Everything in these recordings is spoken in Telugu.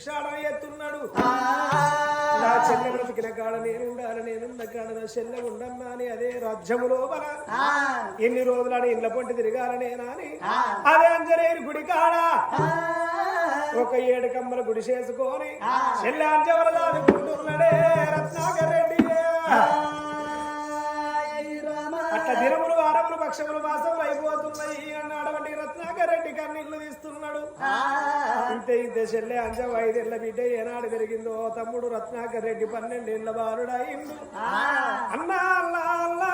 భిక్షాడం ఎత్తున్నాడు నా చెల్లె బ్రతికిన కాడ నేను ఉండాలి నేనున్న కాడ నా చెల్లె ఉండన్నా అని అదే రాజ్యము లోపల ఎన్ని రోజులని ఇళ్ళ పొంటి తిరగాలనే నాని అదే అంజనేయుని గుడి కాడ. ఒక ఏడు కమ్మల గుడి చేసుకొని చెల్లె అంజవర దాదుకుంటున్నాడే రత్నాకర్ రెడ్డి. అట్లా దినములు వారములు పక్షములు మాసములు అయిపోతున్నాయి అన్నాడవంటి రత్నాకర్ రెడ్డి కన్నీళ్ళు తీస్తున్నాడు. ఇంతే ఇంతే చెల్లె అంజవ ఐదేళ్ళ బిడ్డ ఏనాడు పెరిగిందో? తమ్ముడు రత్నాకర్ రెడ్డి పన్నెండేళ్ళ బాలుడాయిండు అన్నా అల్లా అల్లా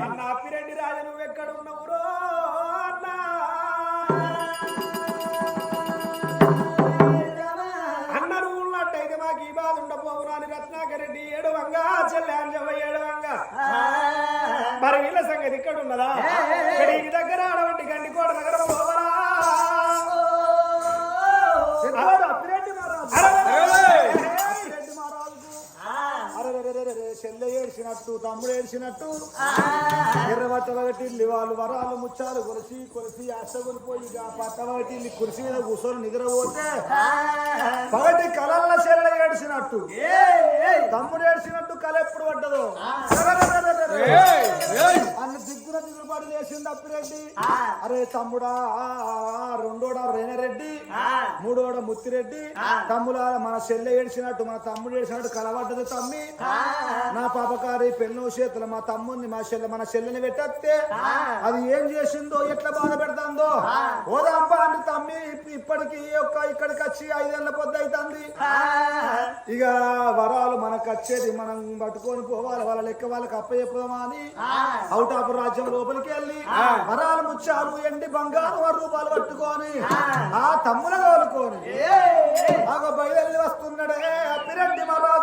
అన్న. అప్పిరెడ్డి రాజు నువ్వు ఎక్కడున్నావురో అన్నా. అన్న నువ్వు ఉన్నట్టయితే మాకు ఈ బాధ ఉండపోవునా అని రత్నాకర్ రెడ్డి. ఏడవంగా చెల్లె అంజవ ఏడవంగా. మరి వీళ్ళ సంగతి ఇక్కడ ఉన్నదా ఇక్కడ ఈ దగ్గర ఆడవంటి గండి కోట నగరం చెల్లె ఏడ్చినట్టు తమ్ముడు ఏడ్చినట్టు. ఎర్రబట్ట ఒకటి వాళ్ళు వరాలు ముచ్చాలు కొలిసి కొలిసి అష్టగులు పోయి పట్ట ఒకటి కురిసి మీద కూర్చొని నిద్రపోతే పగటి కలల్ల చెల్లె ఏడ్చినట్టు. తమ్ముడు ఏడ్చినట్టు కళ ఎప్పుడు పడ్డదో? అన్న దిగ్గున దిగులుబాటు చేసింది అప్పిరెడ్డి. అరే తమ్ముడా రెండోడా రేణరెడ్డి మూడోడ ముత్తిరెడ్డి. తమ్ముడా మన చెల్లె ఏడ్చినట్టు మన తమ్ముడు ఏడ్చినట్టు కలబడ్డది తమ్మి. నా పాపకారి పెన్ను చేతులు మా తమ్ముని మా చెల్లె మన చెల్లెని పెట్టేస్తే అది ఏం చేసిందో ఎట్లా బాధ పెడతాందో? ఓదాంపా అంటే తమ్మి ఇప్పటికి ఒక్క ఇక్కడికి వచ్చి ఐదేళ్ళ పొద్దు అవుతుంది ఇక వరాలు మనకు వచ్చేది మనం పట్టుకొని పోవాలి వాళ్ళ లెక్క వాళ్ళకి అప్పచెప్పుదామా అని అవుట్ ఆఫ్ రాజ్యం లోపలికి వెళ్ళి వరాలు ముచ్చాలు ఎండి బంగారు రూపాయలు పట్టుకొని ఆ. తమ్ముల కోలుకొని బయలుదేరి వస్తున్నాడే అప్పిరెడ్డి మహారాజు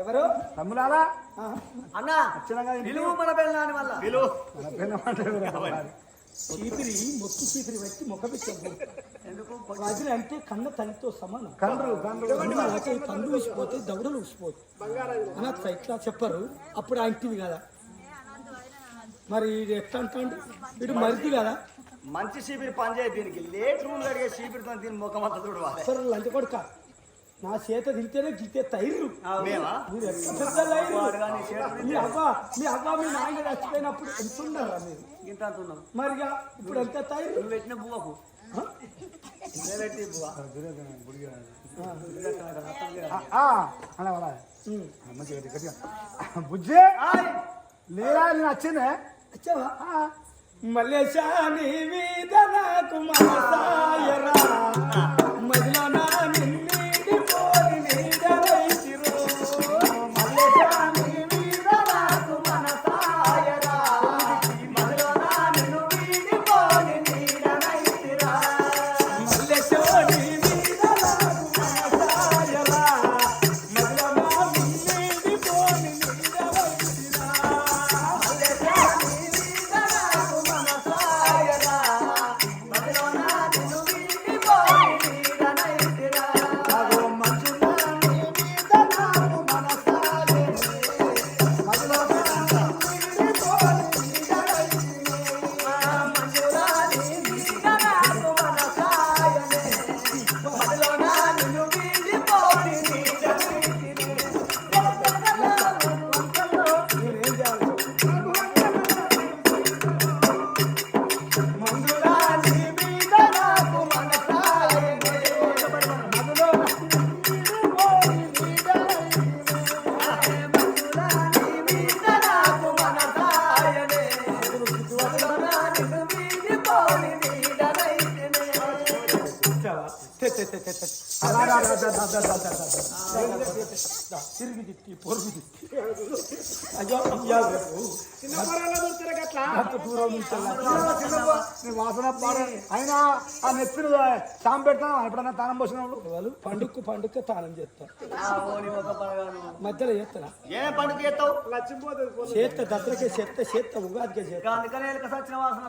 ఎవరు? తమ్ములారా? అన్నా. విలువ మన పెళ్ళాని వల్ల? చీపిరి మొక్కి చీపిరి వచ్చి మొక్క పెట్టాము రాజులు అంటే కన్న తల్లితో సమానం. పండు ఊసిపోతే దవడలు ఊసిపోతాయి అనొచ్చా ఇట్లా చెప్పరు. అప్పుడు అంటివి కదా. మరి ఇది ఎట్లా అంటాడు? వీడు మరిది కదా. మంచి చీపిరి పని చేయ దీనికి. లేట్ రూమ్ కడిగే చీపిరితో దీని ముఖం అంతా చూడవాలి. అసలు లంచ కొడుక. నా చేత తింటేనే గిట్టే తైర్రు. మేమా మీరు పెద్ద మీ అవ్వ మీ అవ్వ మీ నాయన చచ్చిపోయినప్పుడు ఎంత ఉన్నారా మీరు? ఇంత అంటున్నావు మరిగా ఇప్పుడు ఎంత తైర్రు? నువ్వు పెట్టిన బువ్వకు. నేను పెట్టి బువ్వ. అలా అలా. ఉమ్. మంచిగా గట్టిగా. బుజ్జి! లేరా నేను వచ్చిందే. వచ్చావా? మల్లేశాని మీద నాకు మనసాయరా తిరిగి తిట్టి పొరుగు తిట్టి అయ్యో అయ్యా. అంత దూరం నీ వాసన అయినా ఆ నెత్తిని సాం పెడతాను ఎప్పుడన్నా తానం పోసినప్పుడు వాళ్ళు పండుగకు పండుగ తాళం చేస్తారు మధ్యలో చేస్తారా ఏ పండుగ చేస్తావు చేత దసరకే చేత చేత ఉగాదికే అందుకనే సచ్చిన వాసన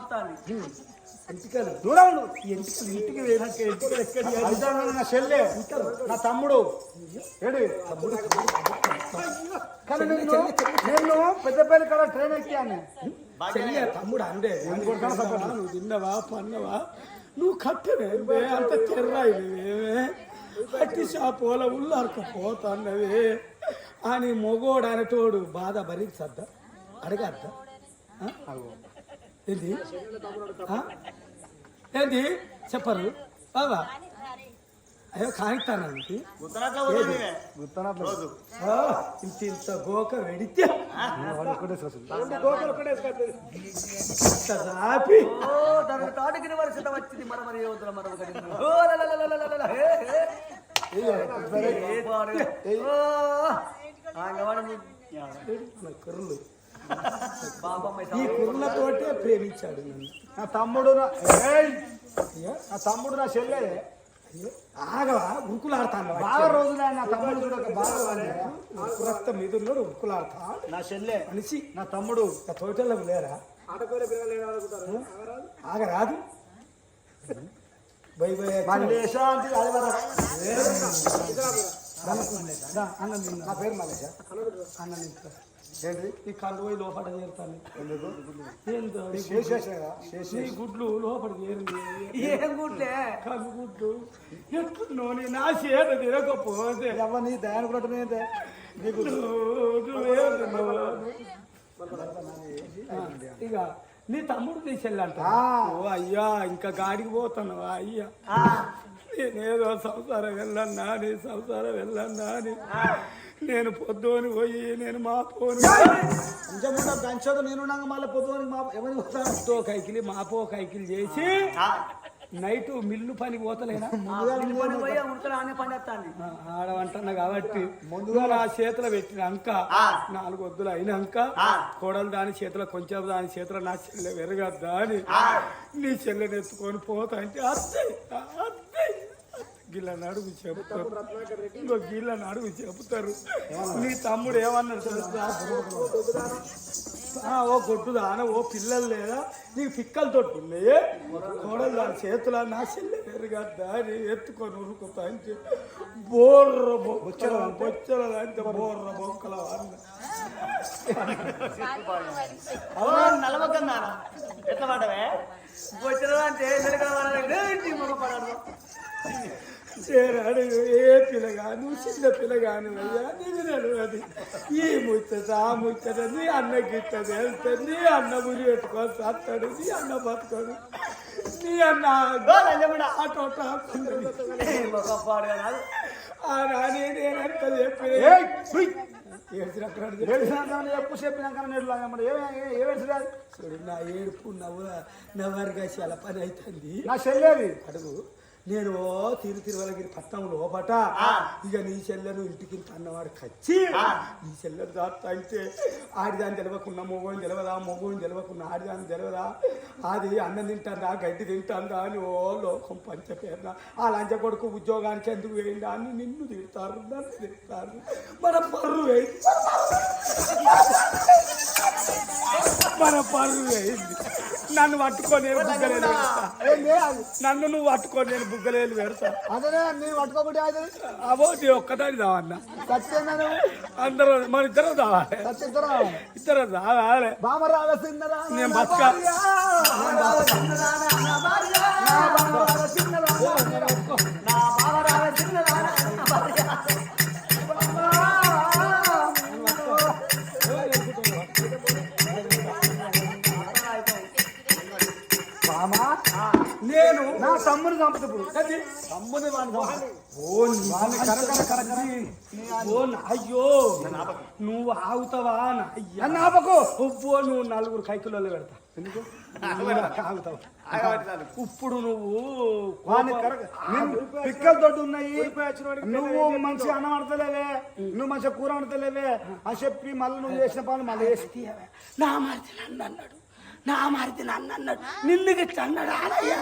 ఎంటికలు దూరం ఎంటికలు ఇంటికి ఎంటికలు ఎక్కడ నా చెల్లె నా తమ్ముడు. ఏడు. కానీ నేను నేను పెద్దపల్లి కాడ ట్రైన్ ఎక్కాను చెల్లి తమ్ముడు అందే. నువ్వు తిన్నవా పన్నవా? నువ్వు కట్టవే అంత తెర్రాయివే అట్టి షాపోల ఉల్లారక పోతాన్నవే. అని మొగోడు అనేటోడు బాధ భరించద్దా? అడగద్దా? ఆ? ఏంది? చెప్పరు. బాబా అయ్యో రోజు. ఇంత ఇంత గోక వెడితే. వచ్చింది నీ- ఈ కుర్రలతోటే ప్రేమించాడు నన్ను నా తమ్ముడు నా నా తమ్ముడు నా చెల్లె. ఆగవా? ఉరుకులాడతాను బాగా రోజులే నా తమ్ముడు చూడక బాగా. రక్త మీదున్నాడు ఉరుకులాడతా. నా చెల్లె. మనిషి నా తమ్ముడు ఆ తోటలకు లేరా? ఆగరాదు. బై బై మల్లేశ అంటే అది నా పేరు అన్న ఏంటి? ఈ కళ్ళు పోయి లోపల చేరుతాను. ఎందుకు? ఏందో ఈ శేషేషగా శేష నీ గుడ్లు లోపలికి ఏరింది ఏం గుట్లే కళ్ళు గుడ్లు. ఎట్లున్నో నీ? నా తిరగకపోతే. ఎవరిని దయానుకుంటే నీకు నువ్వే తిన్నావు. ఆ, ఇక నీ తమ్ముడు నీ. ఓ అయ్యా ఇంకా గాడికి పోతున్నావా? అయ్యా. ఆ, నేనేదో సంసారం వెళ్ళన్నా నీ సంసారం వెళ్ళన్నా అని. నేను పొద్దుని పోయి నేను మా పోను గంచోదు నేను మళ్ళీ పొద్దున మా ఎవరిని తో కైకిలి మా పో కైకిలి చేసి నైట్ మిల్లు పని పోతలేనా? ఆడవంటున్నా కాబట్టి ముందుగా నా చేతిలో పెట్టినాక నాలుగు వద్దులు అయినాక కోడలు దాని చేతిలో కొంచెం దాని చేతిలో నా చెల్లె వెరగద్దా అని నీ చెల్లెని ఎత్తుకొని పోతా అంటే అత్తయ్య. గిల్ల నడుగు చెబుతారు. ఇంకో గిల్ల నడుగు చెబుతారు. నీ తమ్ముడు ఏమన్నాడు తెలుసా? ఆ, ఓ కొట్టుదాన ఓ పిల్లలు లేదా? నీకు పిక్కలు తొట్టు ఉన్నాయే కోడలు దాని చేతుల నా చెల్లె పెరగద్దా అని ఎత్తుకొని ఉరుకుతా అంటే బోర్ర బొచ్చల బొచ్చల అంటే బోర్ర బొక్కల ఎట్లా పడవే వచ్చిన అంటే చేరాడు. ఏ పిల్లగా నువ్వు చిన్న పిల్లగాను అయ్యా నీకు తెలియదు ఈ ముచ్చట ఆ ముచ్చట నీ అన్న గిట్ట వెళ్తాడు నీ అన్న మురి పెట్టుకొని సత్తాడు నీ అన్న బతకడు. నీ అన్న ఆ రాని నేనంత చెప్పి. ఏడ్చినక్కడ ఎప్పుడు చెప్పినాక నేడు మరి ఏమేసి చూడు నా ఏడుపు నవ్వు నవ్వరిగా చాలా పని అవుతుంది నా చెల్లేది. అడుగు. నేను తిరు తిరువలగిరి పట్నం లోపట. ఇక నీ చెల్లెను ఇంటికి అన్నవాడు కచ్చి. నీ చెల్లెలు దాస్తా అంటే ఆడిదాన్ని తెలవకున్నా మొగోని తెలవదా మొగోని తెలవకున్నా ఆడిదాన్ని తెలవదా? అది అన్నం తింటాందా గడ్డి తింటాందా అని ఓ లోకం పంచపేరున. ఆ లంచ కొడుకు ఉద్యోగానికి ఎందుకు వేయండి అని నిన్ను తిడతారు నన్ను తిడతారు. మన పర్రు వేయింది. మన పర్రు వేయింది. నన్ను పట్టుకొని నేను బుగ్గలేలు? నన్ను నువ్వు పట్టుకొని నేను బుగ్గలేలు పెడతా అదే నేను అవో నీ ఒక్కదాని దావన్న. అందరూ మన ఇద్దరు దావాలి. ఇద్దరు దావాలి. నేను బతక ఇప్పుడు తమ్ముని అయ్యో. నువ్వు ఆగుతావా? అయ్యా. ఉప్పు నువ్వు నలుగురు కైకులలో పెడతా. ఎందుకు? ఆగుతావు. ఇప్పుడు నువ్వు పిక్కలు తోటి ఉన్నాయి. నువ్వు మంచి అన్నం ఆడతలేవే నువ్వు మంచిగా కూర ఆడతలేవే అని చెప్పి మళ్ళీ నువ్వు చేసిన పనులు మళ్ళీ తీయవే. నా మరిది నన్ను అన్నాడు. నా మరిది నన్ను అన్నాడు. నిన్ను గిట్ల అన్నాడు? ఆడయ్యా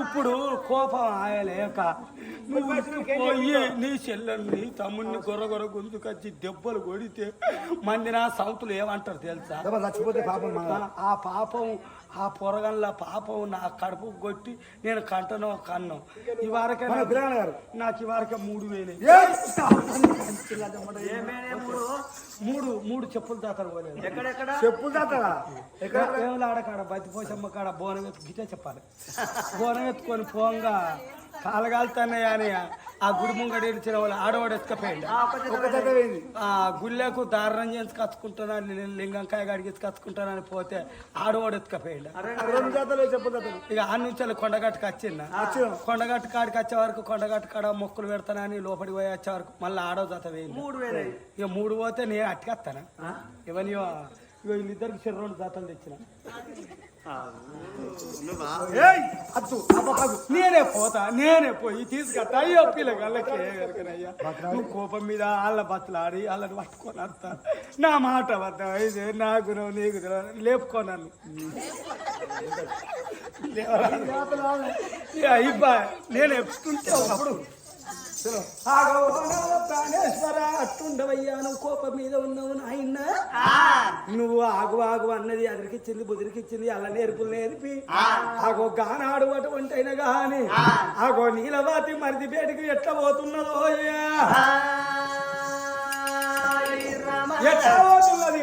ఇప్పుడు కోపం ఆయలేక నువ్వు పోయి నీ చెల్లెల్ని తమ్ముడిని గొర్ర గొర్ర గొంతుకొచ్చి దెబ్బలు కొడితే మంది నా సౌతులు ఏమంటారు తెలుసా? చచ్చిపోతే పాపం ఆ- పాపం ఆ పొరగల్ల పాపం నా కడుపు కొట్టి నేను కంటనో కన్నో ఈ వారకే మన పిల్లగాడు. గారు నాకు ఈ వారకే మూడు వేలు. ఏమేనే మూడు? మూడు మూడు చెప్పులు దాతలు పోలేదు. చెప్పులు దేవుల ఆడకాడ బతిపోసమ్మ కాడ బోనం ఎత్తు గిటే చెప్పాలి. బోనం ఎత్తుకొని పోంగా. కాలగాలుతానే అని ఆ గుడి ముంగడ ఇచ్చిన వాళ్ళు ఆడవాడు ఎత్తుకపోయింది ఆ గుళ్ళకు దారుణం చేసి కచ్చుకుంటానని నేను లింగంకాయ గడిగి కచ్చుకుంటానని పోతే ఆడవాడు ఎత్తుకపోయింది ఇక ఆ నుంచి కొండగట్టుకు వచ్చిందా కొండగట్టు కాడికి వచ్చే వరకు కొండగట్టు కాడ మొక్కులు పెడతానని లోపలికి పోయి వచ్చే వరకు మళ్ళీ ఆడో జత వేయింది ఇక మూడు పోతే నేను అట్టుకొస్తానా? ఇవన్నీ ఇగో వీళ్ళిద్దరికి చెరు రెండు జాతలు తెచ్చిన. నేనే పోతా నేనే పోయి తీసుకొస్తా అయ్యో పిల్లగాళ్ళకి అయ్యా నువ్వు కోపం మీద వాళ్ళ బతులాడి వాళ్ళని పట్టుకొని వస్తా నా మాట వద్ద అయితే నాకు నువ్వు నీకు తెలియదు. లేపుకోనన్ను అయిపో నేను ఎప్పుడుంటే అప్పుడు. ప్రాణేశ్వర అట్టుండవయ్యా నువ్వు కోపం మీద ఉన్నావు నాయన నువ్వు ఆగు ఆగు అన్నది అదిరికిచ్చింది బుదిరికిచ్చింది అల్ల నేర్పులు నేర్పి. ఆగో గానాడు అటువంటి అయినా గాని ఆగో నీలవాతి మరిది బేటికి ఎట్లా పోతున్నదో. ఎట్లా పోతున్నది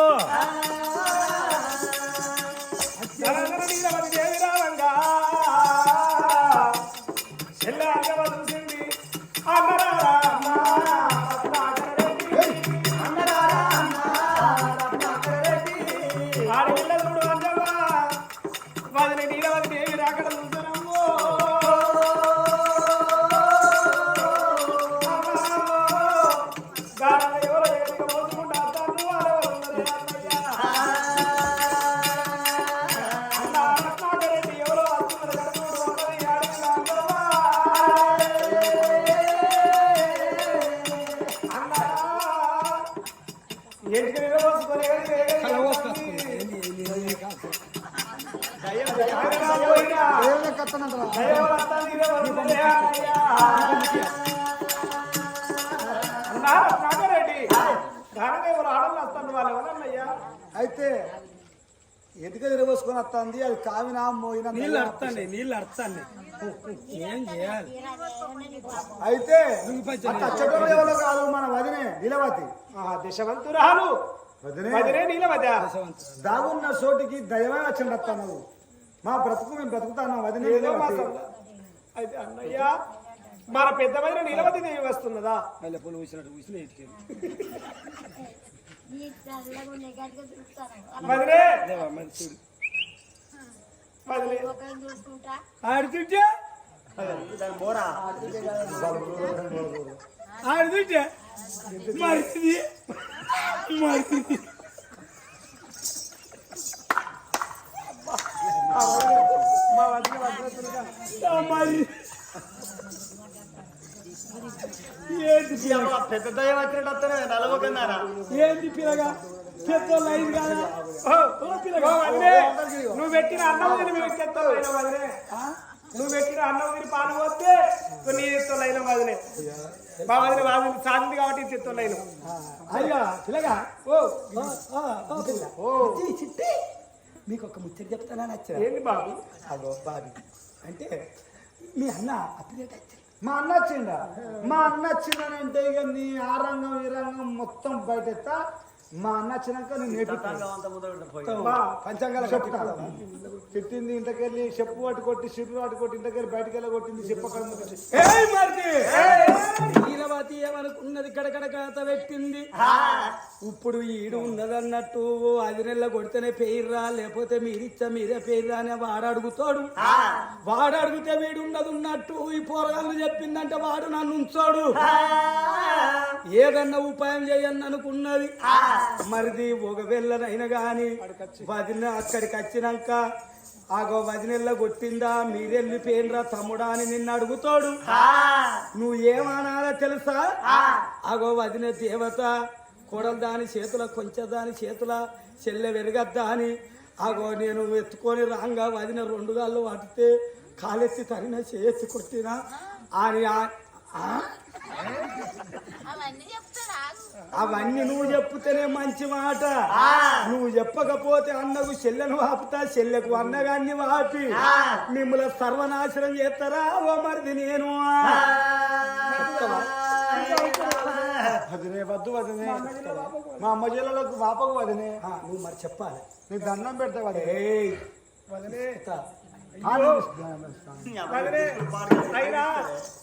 రత్నాకరెడ్డి ఘనంగా ఎవరు ఆడలు వస్తాను వాళ్ళు ఎవరన్నయ్యా అయితే ఎటుక తిరగోసుకొని వస్తుంది? అది కావినా మోయిన నీళ్ళు అర్థండి నీళ్ళు అర్థండి ఏం చేయాలి? అయితే ఎవరో కాదు మన వదినే నీలవతి. దశవంతురాలు. వదినే. దాగున్న చోటికి దయమే వచ్చింది అత్త నువ్వు మా బ్రతుకు మేము బ్రతుకుతాను వదినే ఏదో మా అయితే అన్నయ్య మన పెద్ద వదిన నీలవతి దేవి వస్తున్నదా? వదినే వదిలే చూసుకుంటా ఆడుతుంటే ఆడుతుంటే మరిది మరిది మా వదిన భద్రతలుగా మరి ఏంటి పెద్ద దయ్యం వచ్చినట్టు వస్తేనే ఏంటి పిల్లగా? పెద్దోళ్ళు లైన్ కాదా నువ్వు పెట్టిన అన్నం తిని చెత్త వదిలే నువ్వు పెట్టిన అన్నం తిని పాలు పోతే నీ ఎత్తోళ్ళైన వదిలే మా వదిలే వాదిని సాధింది కాబట్టి లైన్ అయ్యా పిల్లగా ఓ ఓ, చిట్టి మీకు ఒక ముచ్చట చెప్తానా నచ్చా ఏంటి బాబు? అగో బాబీ. అంటే మీ అన్న అప్డేట్ మా అన్న వచ్చిండా? మా అన్న వచ్చిందనంటే ఇక నీ ఆ రంగం ఈ రంగం మొత్తం బయట మా అన్న వచ్చినాక నేను నేర్పిస్తాను అంత ముందర పోయి. మా పంచాంగాలు చెప్తా తిట్టింది ఇంతకెళ్ళి చెప్పు అటు కొట్టి సిర్రు అటు కొట్టి ఇంతకెళ్ళి బయటకు వెళ్ళి కొట్టింది చెప్పు అక్కడ ముందు ఏయ్! మరిది నీలవతి ఏమనుకున్నది? గడగడ గాత పెట్టింది. ఇప్పుడు ఈడు ఉన్నదన్నట్టు అది నెల కొడితేనే పేర్రా లేకపోతే మీరిచ్చా మీరే పేర్రా అని వాడు అడుగుతాడు. వాడు అడిగితే వీడు ఉన్నది ఉన్నట్టు ఈ పోరగాళ్ళు చెప్పిందంటే వాడు నన్ను ఉంచాడు. ఏదన్నా ఉపాయం చేయని అనుకున్నది మరిది ఒక వెళ్ళనైనా గాని వదిన అక్కడికి వచ్చినాక ఆగో వదినెల్ల కొట్టిందా మీరెళ్ళి పేన్రా తమ్ముడా? అని నిన్ను అడుగుతాడు. నువ్వు ఏమనాలో తెలుసా? ఆగో వదిన దేవత కొడలు దాని చేతుల కొంచెం దాని చేతుల చెల్లె వెరగద్దా అని. ఆగో నేను ఎత్తుకొని రాంగా వదిన రెండు గాళ్ళు పడితే కాలెత్తి తరిన చేతి కొట్టినా. అని ఆ- ఆ? అవన్నీ చెప్తారా అవన్నీ నువ్వు చెప్తేనే మంచి మాట. నువ్వు చెప్పకపోతే అన్నకు చెల్లెను ఆపుతా చెల్లెకు అన్నగాన్ని ఆపి. మిమ్మల్ని సర్వనాశనం చేస్తారా? ఓ మరిది నేను. వదినే వద్దు వదినే. మా అమ్మ జిల్లాలకు వాపకు వదినే. ఆ, నువ్వు మరి చెప్పాలి. నీకు దండం పెడతా వదినే. ఏయ్, వదినే. ఆ, వదిలే అయినా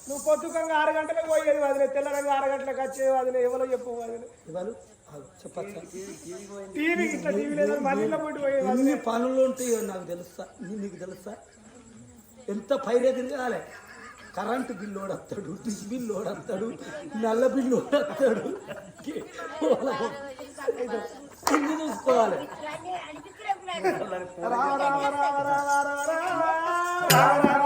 నువ్వు పొద్దుకంగా ఆరు గంటలకు పోయేది వదిలే తెల్లరంగా ఆరు గంటలకు వచ్చేది వదిలే ఎవరో చెప్పు వదిలే టీవీ ఇట్లా టీవీ లేదా మళ్ళీ పోటీ పోయేది పనులు ఉంటాయో నాకు తెలుసా నీ- నీకు తెలుసా ఎంత పైరే తిరగాలి కరెంటు బిల్లు వస్తాడు డిష్ బిల్లు వస్తాడు నల్ల బిల్లు అన్ని చూసుకోవాలి Tara.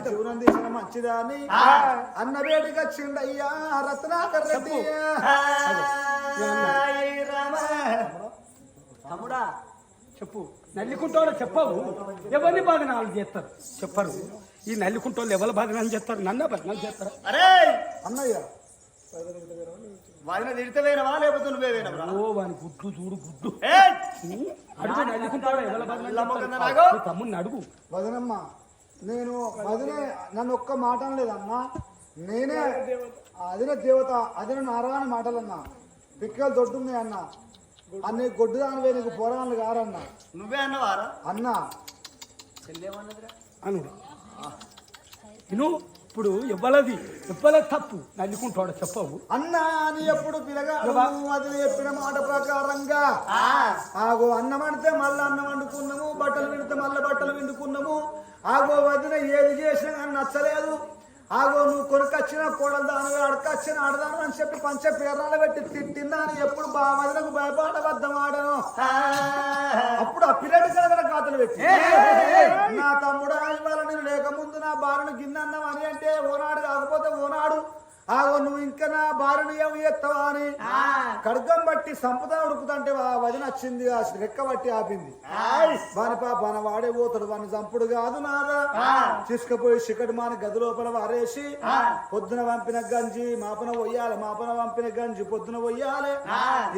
జీవనం తీసిన మంచిదా అని అన్న రత్నాకర్ రెడ్డి. తమ్ముడా చెప్పు. నల్లికుంటోళ్ళు చెప్పవు. ఎవరిని భజనాలు చేస్తారు? చెప్పరు. ఈ నల్లికుంటోళ్ళు ఎవరి భజనాలు చేస్తారు? నన్న భజనాలు చేస్తారు? అరే! అన్నయ్య. వాడిని లేకపోతే నువ్వే ఓ వాని గుడ్డు చూడు గుడ్డు! అడుగు ఎవరి తమ్ముడిని అడుగు. వదనమ్మ నేను వదినే నన్ను ఒక్క మాట అనలేదన్నా నేనే అదిన దేవత అదిన నారాయణ మాటలన్నా. పిక్కలు దొడ్డున్నాయి అన్న. అన్ని గొడ్డు దానివే నీకు పోరాళ్ళు గారన్న నువ్వే అన్నవారా? అన్న. అనుడు ఇప్పుడు ఇవ్వలది ఇవ్వలది తప్పు? నల్లికుంటోడు చెప్పవు. అన్న అని ఎప్పుడు అది చెప్పిన మాట ప్రకారంగా. ఆగో అన్నం వండితే మళ్ళీ అన్నం వండుకున్నాము బట్టలు విడితే మళ్ళీ బట్టలు విండుకున్నాము. ఆగో వదిన ఏది చేసినా నచ్చలేదు. ఆగో నువ్వు కొనుకొచ్చిన కోడలు దాని అడకొచ్చిన ఆడదాను అని చెప్పి పంచ పేరాలు పెట్టి తిట్టిందా అని ఎప్పుడు బా వదినకు భయపడబద్దం ఆడను అప్పుడు ఆ పిల్లడి కలగడ గాతలు పెట్టి నా తమ్ముడు ఇవాళ నేను లేకముందు నా భార్యను గిన్నన్నం అని అంటే ఓనాడు కాకపోతే ఓనాడు. ఆగో నువ్వు ఇంకా నా భార్యను ఏమి ఎత్తవా అని? ఖడ్గం బట్టి సంపద ఉడుకుతుంటే ఆ వదిన వచ్చింది ఆ రెక్క బట్టి ఆపింది. వాని పాప మన వాడే పోతాడు వాని చంపుడు కాదు నాదా తీసుకుపోయి చికటి మాన గది లోపల వారేసి పొద్దున పంపిన గంజి మాపన పోయాలి మాపన పంపిన గంజి పొద్దున పోయాలి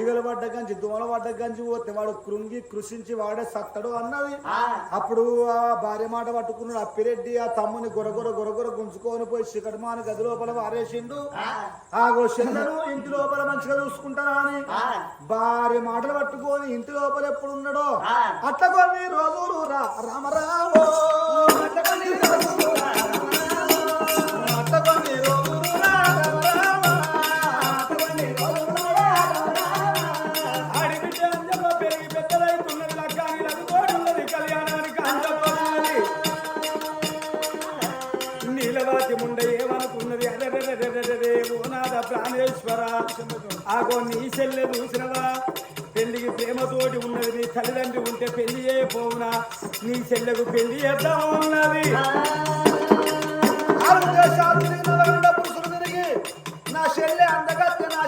ఈగలు పడ్డ గంజి దోల పడ్డ గంజి పోతే వాడు కృంగి కృషించి వాడే సత్తడు అన్నది. అప్పుడు ఆ భార్య మాట పట్టుకున్నాడు అప్పిరెడ్డి ఆ తమ్ముని గొరగొర గొరగొర గుంజుకొని పోయి చికటి మాన గది లోపల వారేసిండు. ఆ? గోషన్లను ఇంటి లోపల మంచిగా చూసుకుంటానా అని? భార్య మాటలు పట్టుకొని ఇంటి లోపల ఎప్పుడు ఉన్నాడో? అట్ల కొన్ని రోజులు రా రామరావో. తల్లిదండ్రి ఉంటే పెళ్ళి చేయపోవునా నీ చెల్లెకు పెళ్ళి చేద్దాం ఉన్నది నా చెల్లె అందగత్తె నా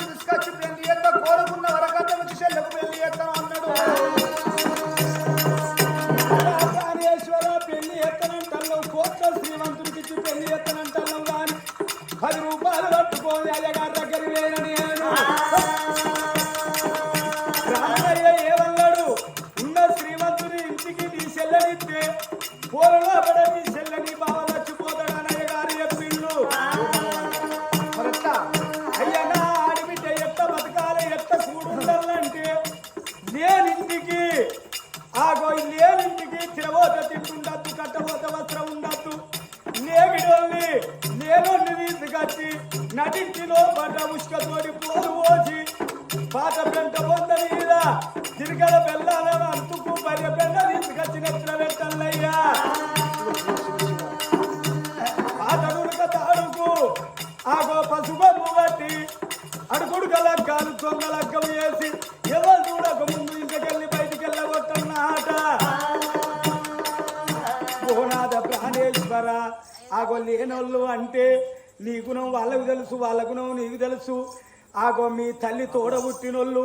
తీసుకొచ్చి పెళ్ళి కోరుకున్న వరకట్ట వచ్చి చెల్లెకు పెళ్ళి అన్నాడు. కోట్ల శ్రీమంతుడికి పెళ్ళి ఎత్తనంటావు కానీ పది రూపాయలు ఆగో లేనోళ్ళు అంటే నీ గుణం వాళ్ళకు తెలుసు వాళ్ళ గుణం నీకు తెలుసు. ఆగో మీ తల్లి తోడబుట్టినోళ్ళు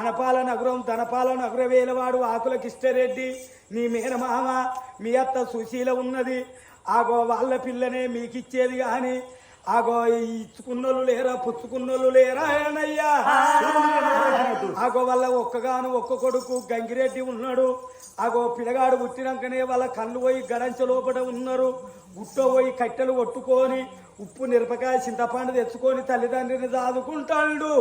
అనపాల నగరం ధనపాల నగర వేలవాడు ఆకుల కిష్టరెడ్డి నీ మేనమామ మీ అత్త సుశీల ఉన్నది. ఆగో వాళ్ళ పిల్లనే మీకు ఇచ్చేది కానీ ఆగో ఇచ్చుకున్నోళ్ళు లేరా పుచ్చుకున్నోళ్ళు లేరా ఏనయ్యా ఆగో వాళ్ళ ఒక్కగాను ఒక్క కొడుకు గంగిరెడ్డి ఉన్నాడు. ఆగో పిల్లగాడు పుట్టినాకనే వాళ్ళ కళ్ళు పోయి గడంచ లోపల ఉన్నారు. గుట్టో పోయి కట్టెలు కొట్టుకొని ఉప్పు మిరపకాయ చింతపండు తెచ్చుకొని తల్లిదండ్రిని దాదుకుంటాడు.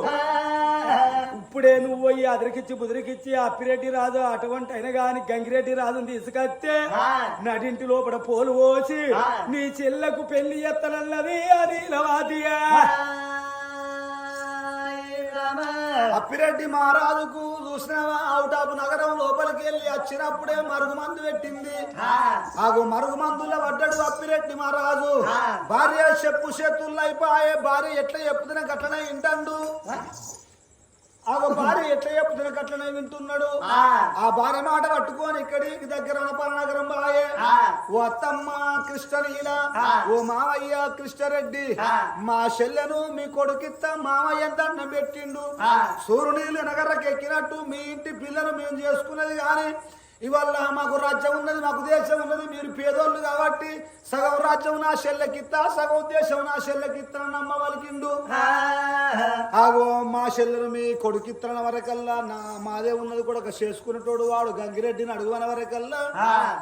ఇప్పుడే నువ్వు పోయి అదరికిచ్చి బుదిరికిచ్చి అప్పిరెడ్డి రాదు అటువంటి అయినా గాని గంగిరెడ్డి రాజుని తీసుకొస్తే నడింటి లోపల పోలు పోసి నీ చెల్లకు పెళ్ళి ఎత్తనన్నది అది లవాదియా అప్పిరెడ్డి మహారాజుకు చూసినావా? అవుట్ ఆఫ్ నగరం లోపలికి వెళ్ళి వచ్చినప్పుడే మరుగు మందు పెట్టింది ఆగు మరుగు మందులో పడ్డాడు అప్పిరెడ్డి మహారాజు. భార్య చెప్పు చేతుల్లో అయిపోయే భార్య ఎట్లా చెప్పుతున్నా గట్లనే వింటాడు. ఆగో భార్య ఎట్లా చెప్పుతున్నా గట్లనే వింటున్నాడు. ఆ. భార్య మాట పట్టుకొని ఇక్కడికి దగ్గర అనపర నగరం బాయే. ఓ అత్తమ్మ కృష్ణలీల ఓ మావయ్య కృష్ణారెడ్డి మా చెల్లెను మీ కొడుకిత్త మావయ్య దండం పెట్టిండు. సూర్యునీళ్ళు నగరకు ఎక్కినట్టు మీ ఇంటి పిల్లలు మేము చేసుకున్నది కానీ ఇవాళ మాకు రాజ్యం ఉన్నది మాకు దేశం ఉన్నది మీరు పేదోళ్ళు కాబట్టి సగం రాజ్యం నా చెల్లెకిత్తా సగం దేశం నా నమ్మ వలికిండు ఆగో మా చెల్లెలు మీ కొడుకిత్తన వరకల్లా నా మాదే ఉన్నది కూడా చేసుకునేటోడు వాడు గంగిరెడ్డిని అడుగున వరకల్లా.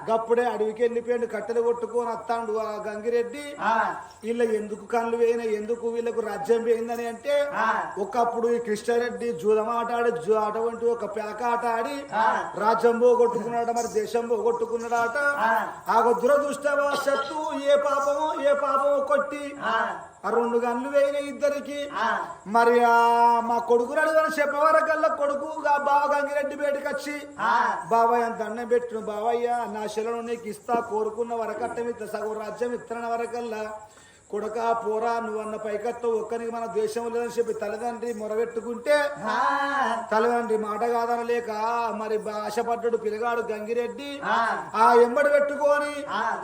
గప్పుడే అడవికి వెళ్ళిపోయిండు కట్టెలు కొట్టుకొని వస్తాడు ఆ గంగిరెడ్డి. వీళ్ళ ఎందుకు కళ్ళు వేయిన ఎందుకు వీళ్ళకు రాజ్యం పోయిందని అంటే ఒకప్పుడు ఈ కృష్ణారెడ్డి జూదం ఆట ఆడి జూ అటువంటి ఒక పేక ఆట ఆడి రాజ్యం పోగొట్టుకున్నాడ మరి దేశం పోగొట్టుకున్నాడట. ఆగో దురదృష్టవశత్తు ఏ పాపమో ఏ పాపమో కొట్టి ఆ. రెండు గన్లు వేయిన ఇద్దరికి. మరి ఆ మా కొడుకు అడుగున చెప్పవరకల్లా కొడుకు బావ గంగిరెడ్డి బయటకు వచ్చి బాబాయ్ అంత అన్నం పెట్టిన బావయ్య? నా శిలను నీకు ఇస్తా కోరుకున్న వరకట్టం ఇస్తా సగం రాజ్యం ఇత్తన వరకల్లా కొడుక పోరా నువ్వన్న పైకత్తో ఒక్కరికి మన దేశం లేదని చెప్పి తల్లిదండ్రి మొరబెట్టుకుంటే తల్లిదండ్రి మాట కాదనలేక మరి ఆశపడ్డాడు పిల్లగాడు గంగిరెడ్డి. ఆ ఎంబడి పెట్టుకొని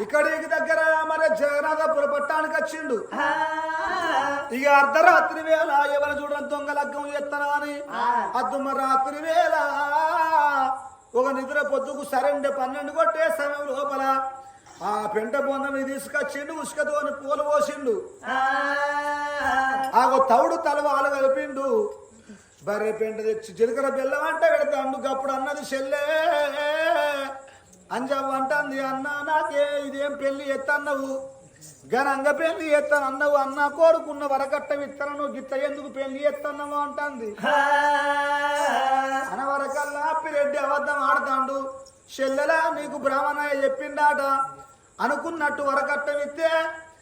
ఇక్కడికి దగ్గర మరి జగన్నాథపుర పట్టానికి వచ్చిండు. ఇక అర్ధరాత్రి వేళ ఎవరు చూడడం దొంగ లగ్గం ఎత్తనా అని? అద్దుమ రాత్రి వేళ ఒక నిద్ర పొద్దుకు సరెండే పన్నెండు కొట్టే సమయం లోపల ఆ పెంట బొందని తీసుకొచ్చిండు ఉసుకతోని పూలు పోసిండు. ఆ. తౌడు తలవాలు కలిపిండు. బర్రె పెంట తెచ్చి జీలకర్ర బెల్లం అంటే పెడతాండు గప్పుడు అన్నది చెల్లే. అంజవ్వ అంటుంది అన్న నాకే ఇదేం పెళ్ళి ఎత్తన్నవు? ఘనంగా పెళ్ళి ఎత్తను అన్నవు అన్న కోరుకున్న వరకట్ట విత్తనను గిత్త ఎందుకు పెళ్ళి ఎత్తన్నవు? అంటుంది. అనవరకల్లా పిరెడ్డి అబద్ధం ఆడతాండు. చెల్లెలా నీకు బ్రాహ్మణయ్య చెప్పిండాట. అనుకున్నట్టు వరకట్టం ఇస్తే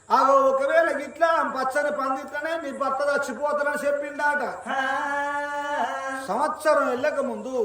ఆగో ఒకవేళ గిట్లా పచ్చని పందిట్లనే నీ భర్త చచ్చిపోతానని చెప్పిండాట. సంవత్సరం వెళ్ళక ముందు